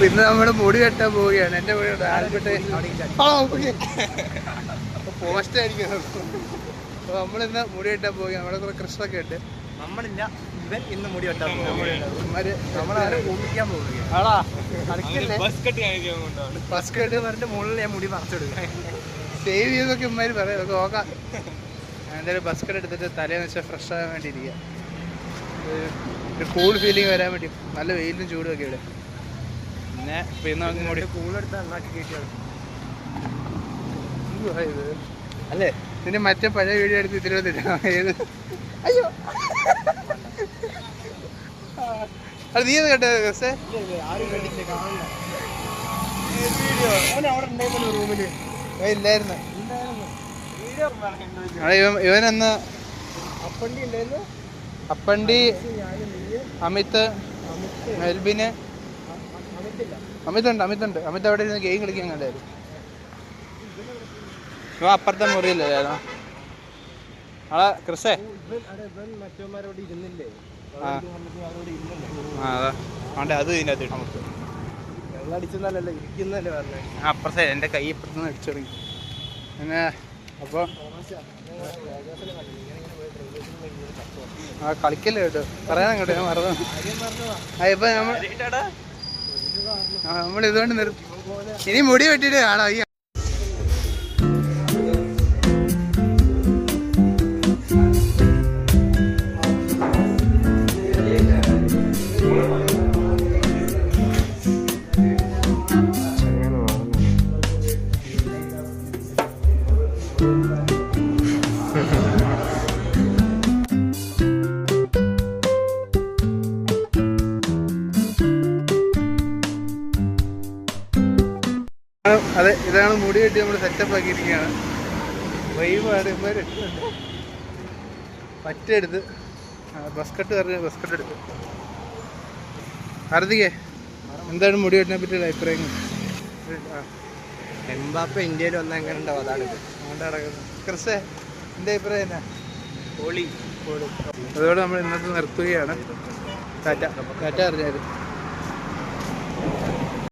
നമ്മുടെ നമ്മൾ മുടി വെട്ടാൻ പോവുകയാണ്. എന്റെ മുടി ആൽക്കട്ടെ പോസ്റ്റ് ആയിരിക്കും. അപ്പൊ നമ്മളിന്ന് മുടി വെട്ടാൻ പോവുകയാണ്. നമ്മുടെ കുറെ കൃഷ്ണൊക്കെ ഉണ്ട്. നമ്മളില്ല. ഇവൻ ഇന്ന് മുടി വെട്ടാൻ പോകുന്നത് നമ്മളാരെ ഓടിക്കാൻ പോവുകയാണ്. ബസ് കട്ട് പറഞ്ഞിട്ട് മുകളിൽ ഞാൻ മുടി പറിച്ചിടുക സേവ് ചെയ്തൊക്കെ ഇമ്മാര് പറയാം. നമുക്ക് നോക്കാം. എന്തായാലും ബസ് കട്ട് എടുത്തിട്ട് തലേന്ന് വെച്ചാൽ ഫ്രഷ് ആകാൻ വേണ്ടി ഇരിക്കുക ഒരു- ഒരു കൂൾ ഫീലിംഗ് വരാൻ വേണ്ടി. നല്ല വെയിലും ചൂടും ഒക്കെ ഇവിടെ. പിന്നെ അല്ലേ? നിന്റെ മറ്റേ പഴയ വീഡിയോ എടുത്ത് ഇതിലോട്ടില്ല ഏത്? അയ്യോ. അത് നീ അത് കേട്ടോ ദിവസേ റൂമിൽ. ഇല്ലായിരുന്നു. ഇവനെന്ന് അപ്പണ്ടി ഉണ്ടായിരുന്നു. അപ്പണ്ടി അമിത് മെൽബിന്. അമിത്തില്ല. അമിതുണ്ട് അമിതുണ്ട് അമിത് അവിടെ ഇരുന്ന് ഗെയിം കളിക്കാൻ കണ്ടായിരുന്നു ഇവൻ അപ്പുറത്തെ മുറിയില്ലായിരുന്നു ആളെ ക്രിസേ? അതെ അതാ. ഇതിന്റെ അകത്ത് നമുക്ക് അപ്പുറത്തെ എന്റെ കൈ ഇപ്പുറത്ത് നിന്ന് അടിച്ചു തുടങ്ങി. പിന്നെ അപ്പോൾ ആ കളിക്കല്ലേ കേട്ടോ? പറയാൻ കേട്ടോ ഞാൻ മറന്നു. ആ ഇപ്പൊ നമ്മൾ നമ്മൾ ഇതുകൊണ്ട് നിർത്തി ഇനി മുടി വെട്ടിട്ട് കാണാം ഈ അതെ ഇതാണ് മുടി കെട്ടി നമ്മൾ സെറ്റപ്പ് ആക്കിയിരിക്കുകയാണ് വൈബാണ് ഇവന്മാര് പറ്റെടുത്ത് ബസ്കട്ട് പറഞ്ഞ ബസ്കട്ട് എടുത്ത്. അർദികേ എന്താണ് മുടി കെട്ടിനെ പറ്റിയുള്ള അഭിപ്രായങ്ങൾ എംബാപ്പ ഇന്ത്യയിൽ വന്ന എങ്ങനെ ഉണ്ടാവും? അതാണ് അതുകൊണ്ട് നടക്കുന്നു. ക്രിസ്തേ എന്റെ അഭിപ്രായം എന്നാ? പൊളി. അതോടെ നമ്മൾ ഇന്നത്തെ നിർത്തുകയാണ്. ടാറ്റ. ടാറ്റ അറിഞ്ഞായിരുന്നു